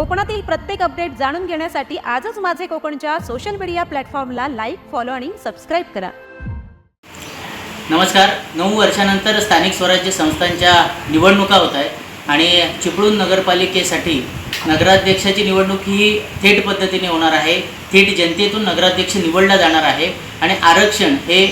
कोकणातील प्रत्येक अपडेट जाणून घेण्यासाठी आजच माझे कोकणच्या सोशल मीडिया प्लॅटफॉर्मला लाईक फॉलो आणि सबस्क्राईब करा. नमस्कार. नऊ वर्षानंतर स्थानिक स्वराज्य संस्थांच्या निवडणुका होत आहेत आणि चिपळूण नगरपालिकेसाठी नगराध्यक्षाची निवडणूक ही थेट पद्धतीने होणार आहे. थेट जनतेतून नगराध्यक्ष निवडला जाणार आहे आणि आरक्षण हे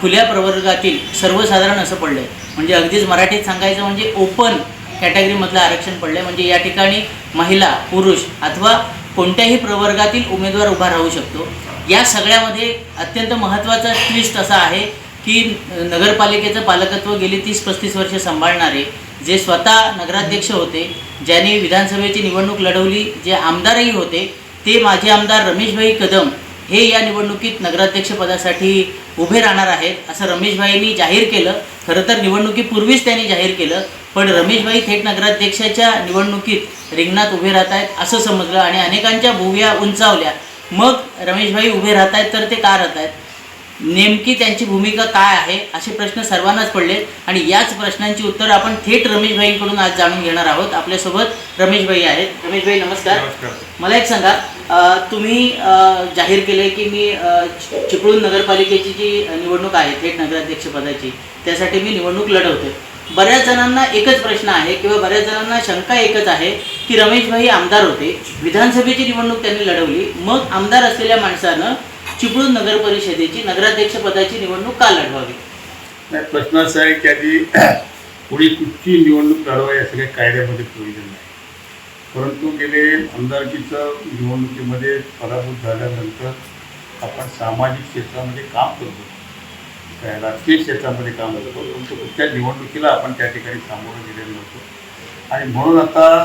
खुल्या प्रवर्गातील सर्वसाधारण असं पडलं आहे म्हणजे अगदीच मराठीत सांगायचं म्हणजे ओपन कॅटेगरीमधलं आरक्षण पडलं आहे म्हणजे या ठिकाणी महिला पुरुष अथवा कोणत्याही प्रवर्गातील उमेदवार उभा राहू शकतो. या सगळ्यामध्ये अत्यंत महत्त्वाचा ट्विस्ट असा आहे की नगरपालिकेचं पालकत्व गेली तीस पस्तीस वर्ष सांभाळणारे जे स्वतः नगराध्यक्ष होते ज्यांनी विधानसभेची निवडणूक लढवली जे आमदारही होते ते माजी आमदार रमेशभाई कदम हे या निवडणुकीत नगराध्यक्षपदासाठी उभे राहणार आहेत. असं रमेशभाईंनी जाहीर केलं. खरं तर निवडणुकीपूर्वीच त्यांनी जाहीर केलं. पण रमेशभाई थेट नगराध्यक्षाच्या निवडणुकीत रिंगणात उभे राहत आहेत असं समजलं आणि अनेकांच्या भुव्या उंचावल्या. मग रमेशभाई उभे राहत आहेत तर ते का राहत आहेत? नेमकी त्यांची भूमिका काय आहे? असे प्रश्न सर्वांनाच पडले आणि याच प्रश्नांची उत्तर आपण थेट रमेशभाईंकडून आज जाणून घेणार आहोत. आपल्यासोबत रमेशभाई आहेत. रमेशभाई नमस्कार. नमस्कार. मला एक सांगा तुम्ही जाहीर केले की मी चिपळूण नगरपालिकेची जी निवडणूक आहे थेट नगराध्यक्षपदाची त्यासाठी मी निवडणूक लढवते बऱ्याच जणांना एकच प्रश्न आहे किंवा बऱ्याच जणांना शंका एकच आहे की रमेशभाई आमदार होते. विधानसभेची निवडणूक त्यांनी लढवली. मग आमदार असलेल्या माणसानं चिपळूण नगर परिषदेची नगराध्यक्षपदाची निवडणूक का लढवावी? प्रश्न असा आहे की आधी पुढे कुठची निवडणूक लढवावी असं काही कायद्यामध्ये प्रोविजन नाही. परंतु गेले आमदारकीचं निवडणुकीमध्ये पराभूत झाल्यानंतर आपण सामाजिक क्षेत्रामध्ये काम करतो राजकीय क्षेत्रामध्ये काम होतं. परंतु कुठच्या निवडणुकीला आपण त्या ठिकाणी सामोरं गेलेलो नव्हतो. आणि म्हणून आता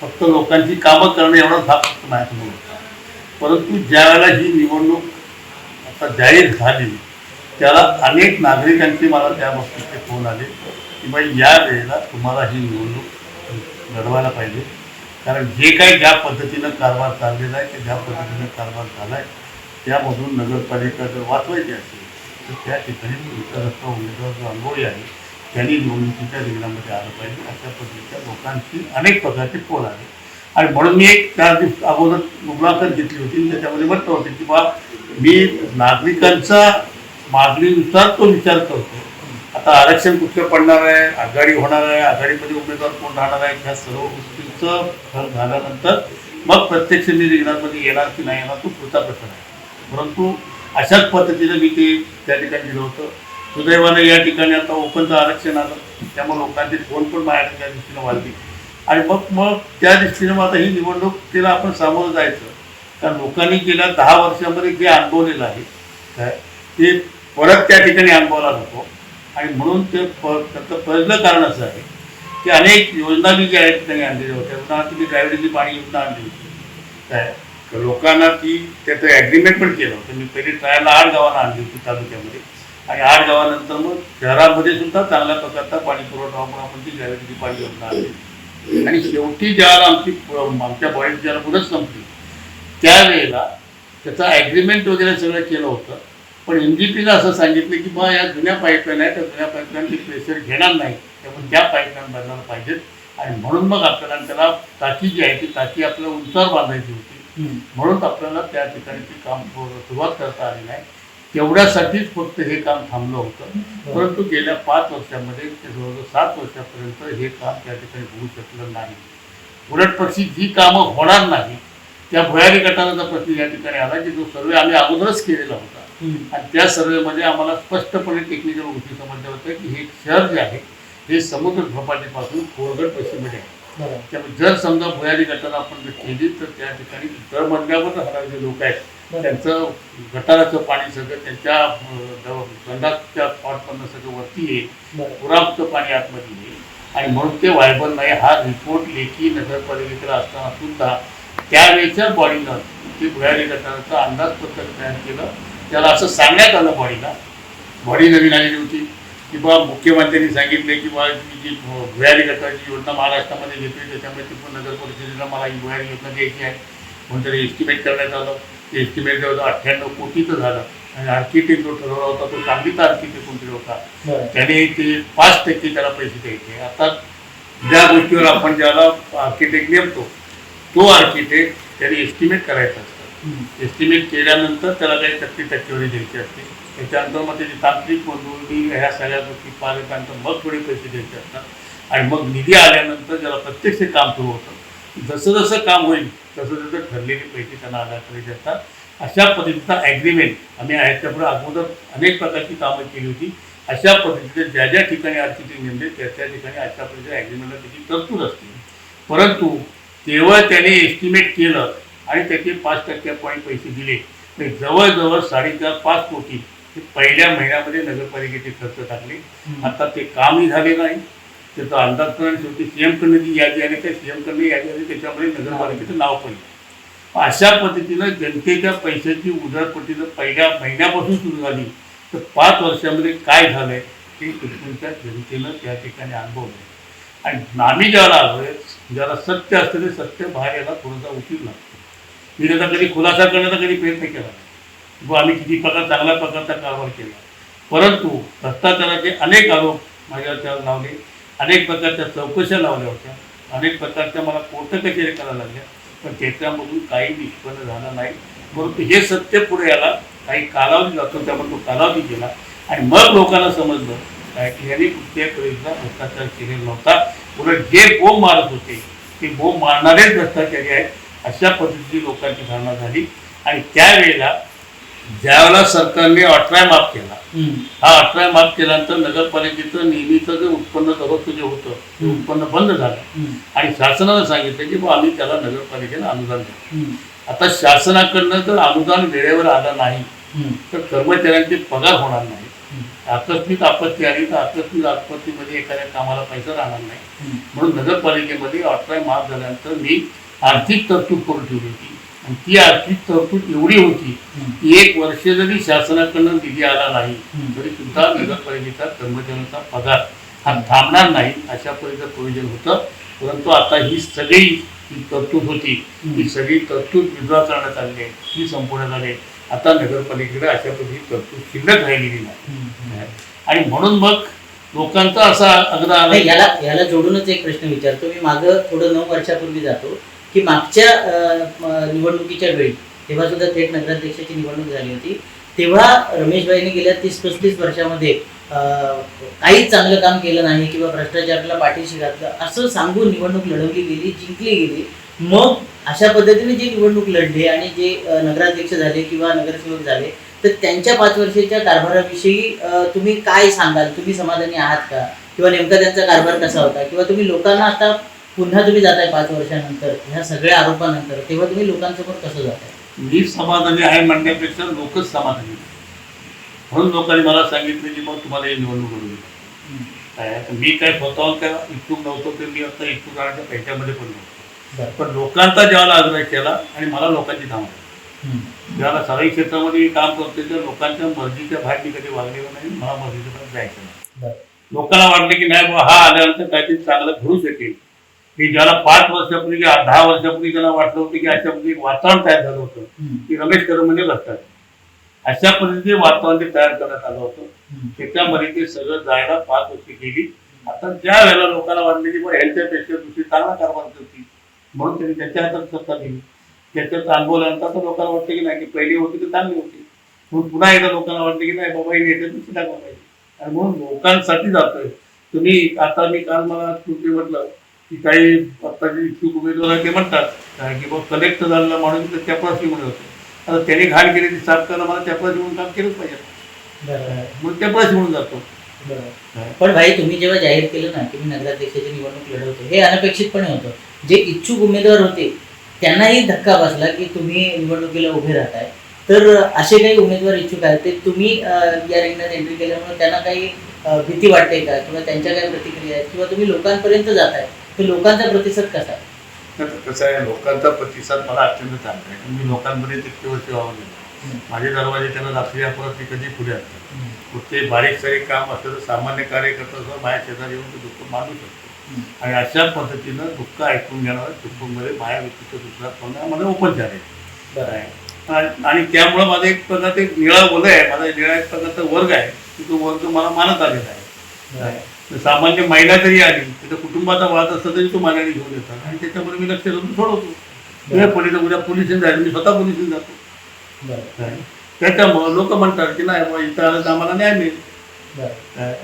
फक्त लोकांची कामं करणं एवढा भाग फक्त माझ्याकडून होता. परंतु ज्या वेळेला ही निवडणूक आता जाहीर झाली त्याला अनेक नागरिकांचे मला त्या बाबतीतले फोन आले की बाई या वेळेला तुम्हाला ही निवडणूक लढवायला पाहिजे. कारण जे काही ज्या पद्धतीनं कारभार चाललेला आहे की ज्या पद्धतीनं कारभार झाला आहे त्यामधून नगरपालिका जर वाचवायची असेल. तर त्या ठिकाणी विचारस्थ उमेदवार जो अनुभवी आहे. त्यांनी निवडणुकीच्या रिंगणामध्ये आलं पाहिजे. अशा पद्धतीच्या लोकांची अनेक प्रकारचे पोल आले आणि म्हणून मी एक चार दिवस अगोदर मुलाखत घेतली होती. त्याच्यामध्ये म्हटलं होतं की बा मी नागरिकांचा मागणीनुसार तो विचार करतो. आता आरक्षण कुठलं पडणार आहे? आघाडी होणार आहे? आघाडीमध्ये उमेदवार कोण राहणार आहे? ह्या सर्व गोष्टींचं फल झाल्यानंतर मग प्रत्यक्ष मी रिंगणामध्ये येणार की नाही येणार तो पुढचा प्रश्न आहे. परंतु अशाच पद्धतीनं मी ते त्या ठिकाणी दिलं होतं. सुदैवानं या ठिकाणी आता ओपनचं आरक्षण आलं. त्यामुळे लोकांचे फोन पण माझ्याकडे त्या दृष्टीनं वाढली. आणि मग मग त्या दृष्टीनं मग आता ही निवडणूक तिला आपण सामोरं जायचं. कारण लोकांनी गेल्या दहा वर्षामध्ये जे अनुभवलेलं आहे काय ते परत त्या ठिकाणी अनुभवला नको. आणि म्हणून ते प त्याचं पहिलं कारण असं आहे की अनेक योजना मी ज्या आहेत त्यांनी आणलेल्या होत्या. उदाहरणार्थ मी ड्रायव्हरीची पाणी योजना आणली होती. काय तर लोकांना ती त्याचं ॲग्रीमेंट पण केलं होतं. मी पहिली ट्रायलला आठ गावांना आणली होती तालुक्यामध्ये. आणि आठ गावानंतर मग शहरामध्ये सुद्धा चांगल्या प्रकारचा पाणी पुरवठा म्हणून आपण ती ड्रायव्हरीची पाणी योजना आणली. आणि शेवटी ज्यावेळेला आमची आमच्या बॉईंट ज्याला मुदत संपली त्यावेळेला त्याचं ॲग्रीमेंट वगैरे सगळं केलं होतं. पण एन जी पीला असं सांगितलं की बा या जुन्या पाईपलाईन आहे त्या जुन्या पाईपलाईनचे प्रेशर घेणार नाही. त्यामुळे त्या पाईपलाईन बांधायला पाहिजेत. आणि म्हणून मग आपल्याला त्याला टाकी जी आहे ती टाकी आपल्याला उंचावर बांधायची होती. म्हणून आपल्याला त्या ठिकाणी ते काम सुरुवात करता आली नाही. तेवढ्यासाठीच फक्त हे काम थांबलं होतं. परंतु गेल्या पाच वर्षामध्ये ते जवळजवळ सात वर्षापर्यंत हे काम त्या ठिकाणी होऊ शकलं नाही. उलट पक्षी जी कामं होणार नाही त्या भुयारी गटाराचा प्रश्न या ठिकाणी आला की जो सर्वे आम्ही अगोदरच केलेला होता. आणि त्या सर्वेमध्ये आम्हाला स्पष्टपणे टेक्निकल गोष्टी समजल्या होत्या की हे शहर जे आहे हे समुद्र झोपाटीपासून खोरगड पश्चिमेकडे आहे. त्यामुळे जर समजा भुयारी गटार आपण जर केली तर त्या ठिकाणी तळमजल्यावर राहणारे जे लोक आहेत. त्यांचं गटाराचं पाणी सगळं त्यांच्या अं, द- गंडाच्या स्पॉटमधनं सगळं वरती येईल पुराचं पाणी आतमध्ये येईल आणि म्हणून ते व्हायबल नाही हा रिपोर्ट लेखी नगरपालिकेकडे असताना सुद्धा त्यावेळेच्या बॉडीनं ते भुयारी गटाराचं अंदाजपत्रक तयार केलं. त्याला असं सांगण्यात आलं बॉडीला बॉडी नवीन आलेली होती. की बा मुख्यमंत्र्यांनी सांगितले की बा ही जी भुयारी गटाची योजना महाराष्ट्रामध्ये घेतली त्याच्यामुळे ती पण नगर परिषदेला मला ही भुयारी योजना द्यायची आहे. म्हणून त्याला एस्टिमेट करण्यात आलं. ते एस्टिमेट जवळ अठ्ठ्याण्णव कोटीचं झालं. आणि आर्किटेक्ट जो ठरवला होता तो सांगितला आर्किटेक्ट कोणतरी होता. त्याने ते पाच टक्के त्याला पैसे द्यायचे. आता ज्या गोष्टीवर आपण ज्याला आर्किटेक्ट नेमतो तो आर्किटेक्ट त्याने एस्टिमेट करायचा असतो. एस्टिमेट केल्यानंतर त्याला काही टक्के टक्केवारी द्यायची असते. त्याच्यानंतर मग त्याची तांत्रिक मंजुरी ह्या सगळ्या गोष्टी पालकांचं मग थोडे पैसे द्यायचे असतात आणि मग निधी आल्यानंतर ज्याला प्रत्यक्ष काम सुरू होतं जसं जसं काम होईल तसं तसं ठरलेले पैसे त्यांना अदा करायचे असतात अशा पद्धतीचा ॲग्रीमेंट आम्ही ह्याच्यापुढे अगोदर अनेक प्रकारची कामं केली होती. अशा पद्धतीचे ज्या ज्या ठिकाणी आर्थिक नेमले त्या त्या ठिकाणी अशा पद्धतीच्या ॲग्रीमेंटला त्याची तरतूद असते. परंतु तेव्हा त्याने एस्टिमेट केलं आणि त्याचे पाच टक्के पॉईंट पैसे दिले. तर जवळजवळ साडेचार पाच कोटी हे पहिल्या महिन्यामध्ये नगरपालिकेचे खर्च टाकले. आता ते कामही झाले नाही. त्याचा अंदाज पण शेवटी सीएम कडनं जी यादी आली. त्या सीएम कडनं यादी आली. त्याच्यामध्ये नगरपालिकेचं नाव आहे. अशा पद्धतीनं जनतेच्या पैशाची उधळपट्टी जर पहिल्या महिन्यापासून सुरू झाली. तर पाच वर्षामध्ये काय झालंय ते तुमच्या जनतेनं त्या ठिकाणी अनुभवलं. आणि नामी ज्याला आलोय ज्याला सत्य असतं ते सत्य बाहेर यायला थोडासा उशीर लागतो. मी त्याचा कधी खुलासा करण्याचा कधी प्रयत्न केला व आम्ही किती प्रकार चांगल्या प्रकारचा कारभार केला. परंतु भ्रष्टाचाराचे अनेक आरोप माझ्या त्यावर लावले. अनेक प्रकारच्या चौकशा लावल्या होत्या. अनेक प्रकारच्या मला कोर्ट कचेरी करायला लागल्या. पण त्याच्यामधून काही निष्पन्न झालं नाही. परंतु हे सत्य पुढे याला काही कालावधी जातो त्यामुळे तो कालावधी गेला. आणि मग लोकांना समजलं काय की यांनी कुठल्या परीक्षा भ्रष्टाचार केलेला नव्हता. उलट जे बोंब मारत होते ते बोंब मारणारेच भ्रष्टाचारी आहेत. अशा पद्धतीची लोकांची धारणा झाली. आणि त्यावेळेला ज्यावेळेला सरकारने अठरा माफ केला हा अठरा माफ केल्यानंतर नगरपालिकेचं नेहमीचं जे उत्पन्न दररोजचं जे होतं ते उत्पन्न बंद झालं. आणि शासनानं सांगितलं की आम्ही त्याला नगरपालिकेला अनुदान देऊ. आता शासनाकडनं जर अनुदान वेळेवर आलं नाही तर कर्मचाऱ्यांचे पगार होणार नाही. आकस्मिक आपत्ती आली तर आकस्मिक आपत्तीमध्ये एखाद्या कामाला पैसा राहणार नाही. म्हणून नगरपालिकेमध्ये अठरा माफ झाल्यानंतर मी आर्थिक तरतूद करून ठेवली होती. आणि ती आर्थिक तरतूद एवढी होती की एक वर्ष जरी शासनाकडनं निधी आला नाही तरी सुद्धा नगरपालिकेचा कर्मचाऱ्यांचा पगार हा थांबणार नाही अशा पद्धतीचं प्रोविजन होतं. परंतु आता ही सगळी जी तरतूद होती ही सगळी तरतूद विड्रॉ करण्यात आली आहे ही आली आहे आता नगरपालिकेकडे अशा पद्धती तरतूद शिल्लक राहिलेली नाही. आणि म्हणून मग लोकांचा असा आग्रह आला नाही, याला याला जोडूनच एक प्रश्न विचारतो. मी मागं थोडं नऊ वर्षापूर्वी जातो. की मागच्या निवडणुकीच्या वेळी तेव्हा सुद्धा थेट नगराध्यक्षाची निवडणूक झाली होती तेव्हा रमेशबाईंनी गेल्या तीस पस्तीस वर्षामध्ये काहीच चांगलं काम केलं नाही किंवा भ्रष्टाचाराला पाठीशी घातलं असं सांगून निवडणूक लढवली गेली जिंकली गेली. मग अशा पद्धतीने जे निवडणूक लढले आणि जे नगराध्यक्ष झाले किंवा नगरसेवक झाले तर त्यांच्या पाच वर्षाच्या कारभाराविषयी तुम्ही काय सांगाल? तुम्ही समाधानी आहात का? किंवा नेमका त्यांचा कारभार कसा होता? किंवा तुम्ही लोकांना आता पुन्हा तुम्ही जाताय पाच वर्षानंतर ह्या सगळ्या आरोपानंतर तेव्हा तुम्ही लोकांसमोर कसं जाताय मी समाधानी आहे म्हणण्यापेक्षा लोकच समाधानी. म्हणून लोकांनी मला सांगितलं की मग तुम्हाला हे निवडणूक दे. काय मी काय स्वतःहून काय इच्छुक नव्हतो तर मी आता इच्छुक राहण्याच्या पैशामध्ये पण नव्हतो. पण लोकांचा ज्याला आग्रह केला आणि मला लोकांची धाव ज्याला सराई क्षेत्रामध्ये मी काम करतोय त्या लोकांच्या मर्जीच्या बाहेर मी कधी वागलेलो नाही मला मर्जीच्या बाहेर जायचं नाही. लोकांना वाटलं की नाही बाबा हा आल्यानंतर काहीतरी चांगलं घडू शकेल की ज्याला पाच वर्षापूर्वी किंवा दहा वर्षापूर्वी ज्याला वाटलं होतं की अशा वातावरण तयार झालं होतं की रमेश कदम म्हणजे असतात अशा पद्धतीने वातावरण ते तयार करण्यात आलं होतं. त्याच्यामध्ये ते सगळं जायला पाच वर्ष गेली. आता ज्या वेळेला लोकांना वाटले की बा ह्यांच्यापेक्षा दुसरी चांगला कारभार करतील म्हणून त्यांनी त्याच्या हातात सत्ता दिली. त्याच्यात अनुभवल्यानंतर आता लोकांना वाटतं की नाही की पहिली होती तर चांगली होती. म्हणून पुन्हा एकदा लोकांना वाटतं की नाही बाबा हे याच्यात दुसरी टाकलं पाहिजे. आणि म्हणून लोकांसाठी जातोय. तुम्ही आता मी काल मला तुम्ही म्हटलं की काही आता जे इच्छुक उमेदवार आहे ते म्हणतात काय की बाबा कलेक्ट झालेला माणूस तर चपराशी म्हणत होते. आता त्याने घाण केली ती साफ करायला मला चपराशी म्हणून काम केलंच पाहिजे. बरं. म्हणून चपराशी म्हणून जातो. बरं. पण भाई तुम्ही जेव्हा जाहीर केलं ना की मी नगराध्यक्षाची निवडणूक लढवतो हे अनपेक्षितपणे होतं. जे इच्छुक उमेदवार होते त्यांनाही धक्का बसला की तुम्ही निवडणुकीला उभे राहताय. तर असे काही उमेदवार इच्छुक आहेत ते तुम्ही या रिंगणात एंट्री केल्यामुळे त्यांना काही भीती वाटते का? किंवा त्यांच्या काही प्रतिक्रिया आहेत? किंवा तुम्ही लोकांपर्यंत जाताय? तर लोकांचा प्रतिसाद कसा? आहे? कसं आहे लोकांचा प्रतिसाद मला अत्यंत चांगला आहे. मी लोकांपर्यंत इतके वर्ष वाहून गेलो. माझे दरवाजे त्यांना रात्री अपरात ते कधी पुढे असतात कुठे बारीक सारीक काम असलं तर सामान्य कार्यकर्ता सुद्धा माझ्या शेजारी येऊन ते दुःख मांडू शकतो. आणि अशा पद्धतीनं दुःख ऐकून घेणार कुटुंबामध्ये माझ्या व्यक्तीचं दुसरा पण मला ओपन झाले. बरं. आहे आणि त्यामुळं माझा एक प्रकारचा एक निळा बोल आहे. माझा निळा एक प्रकारचा वर्ग आहे. की तो वर्ग मला मानत आलेला आहे. सामान्य महिला जरी आली तिथं कुटुंबाचा वाद असला तरी तो मानाने घेऊन येतात. आणि त्याच्यामध्ये मी लक्ष देऊन सोडवतो. उद्या पोलीस उद्या पोलिसांनी जायचं मी स्वतः पोलिसांनी जातो? त्याच्यामुळं लोक म्हणतात की नाही बुवा, इथं आलं तर आम्हाला न्याय मिळेल?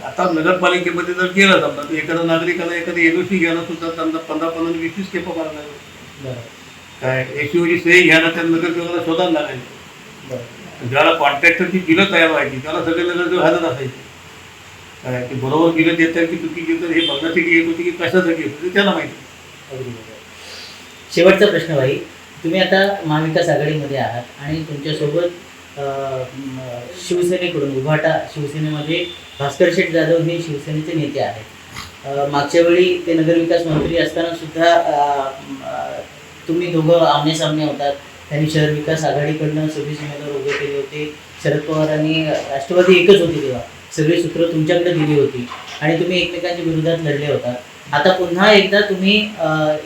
आता नगरपालिकेमध्ये जर गेलं समजा तर एखाद्या नागरिकाला एखादी एनओसी घ्यायला सुद्धा त्यांना पंधरा पंधरा वीस वीस केपं मारायला लागेल. काय एसीओची सही घ्यायला त्या नगरसेवकाला शोधायला लागायचं. ज्याला कॉन्ट्रॅक्टरची बिलं तयार व्हायची त्याला सगळे नगरसेवक हजर असायचे. काय की बरोबर बिलं देत आहे की चुकी देतात हे बघण्यासाठी येत होती की कशासाठी येत होती त्याला माहिती अगदी शेवटचा प्रश्न भाई तुम्ही आता महाविकास आघाडीमध्ये आहात आणि तुमच्यासोबत अं, शिवसेनेकडून उभाटा शिवसेनेमध्ये म्हणजे भास्कर शेठ जाधव हे शिवसेनेचे नेते आहेत. मागच्या वेळी ते नगरविकास मंत्री असताना सुद्धा तुम्ही दोघं आमने सामने होतात. त्यांनी शहर विकास आघाडीकडनं सव्वीस उमेदवार उभे केले होते. शरद पवार आणि राष्ट्रवादी एकच होती तेव्हा. सगळी सूत्र तुमच्याकडे दिली होती. आणि तुम्ही एकमेकांच्या विरोधात लढले होतात आता पुन्हा एकदा तुम्ही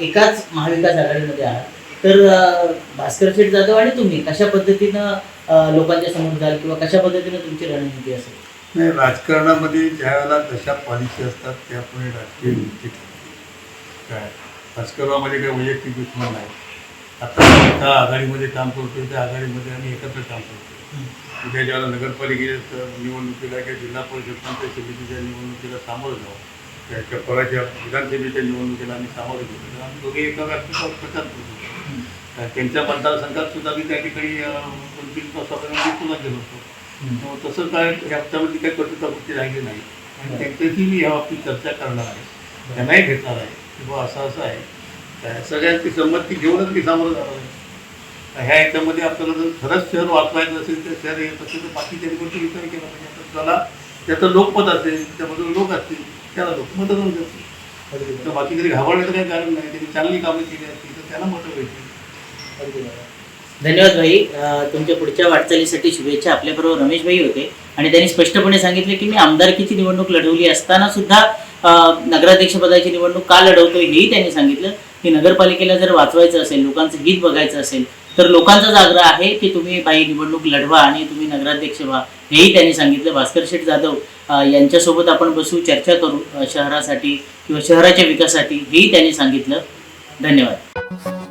एकाच महाविकास आघाडीमध्ये आहात. तर भास्कर शेठ जाधव आणि तुम्ही कशा पद्धतीनं लोकांच्या समोर जाल किंवा कशा पद्धतीनं तुमची रणनीती असेल? नाही राजकारणामध्ये ज्या वेळेला जशा पॉलिसी असतात त्यापुढे राजकीय नीती ठरते. काय? भास्कररावमध्ये काही वैयक्तिक दुश्मन नाही. आता एका आघाडीमध्ये काम करतोय त्या आघाडीमध्ये आम्ही एकत्र काम करतो उद्या ज्यावेळेला नगरपालिकेच्या निवडणुकीला किंवा जिल्हा परिषद पंचायत समितीच्या निवडणुकीला सामोरं जाऊ त्याच्या पराच्या विधानसभेच्या निवडणुकीला आम्ही सामोरं गेलो तर आम्ही दोघे एका व्यासपीठावर प्रचार करतो. त्यांच्या मतदारसंघात सुद्धा मी त्या ठिकाणी तीन तासापर्यंत पुन्हा गेलो होतो तसं काय या हप्त्यामध्ये काही गोष्टी राहिली नाही. आणि त्यांच्याशी मी या बाबतीत चर्चा करणार आहे. त्यांनाही भेटणार आहे. की बुवा असं असं आहे. सगळ्यांची संमती घेऊनच मी सामोरं जाणार आहे. ह्या याच्यामध्ये आपल्याला जर खरंच शहर वाचवायचं असेल तर शहर येत असेल तर बाकीच्या गोष्टी विचार केला पाहिजे. त्याला त्याचं लोकमत असेल त्यामधून लोक असतील त्याला लोकमतच देतील तर बाकी तरी घाबरण्याचं काही कारण नाही. त्यांनी चांगली कामं केली असतील तर त्याला मतं भेटतील. धन्यवाद भाई. तुमच्या पुढच्या वाटचालीसाठी शुभेच्छा. आपल्याबरोबर रमेश भाई होते. आणि त्यांनी स्पष्टपणे सांगितले की मी आमदारकीची निवडणूक लढवली असताना सुद्धा नगराध्यक्षपदाची नगराध्यक्ष पदाची निवडणूक का लढवतोय हेही त्यांनी सांगितलं. की नगरपालिकेला जर वाचवायचं असेल लोकांचं हित बघायचं असेल तर लोकांचाच आग्रह आहे की तुम्ही बाई निवडणूक लढवा आणि तुम्ही नगराध्यक्ष व्हा हेही त्यांनी सांगितलं. भास्कर शेठ जाधव यांच्यासोबत आपण बसू चर्चा करू शहरासाठी किंवा शहराच्या विकासासाठी हेही त्यांनी सांगितलं. धन्यवाद.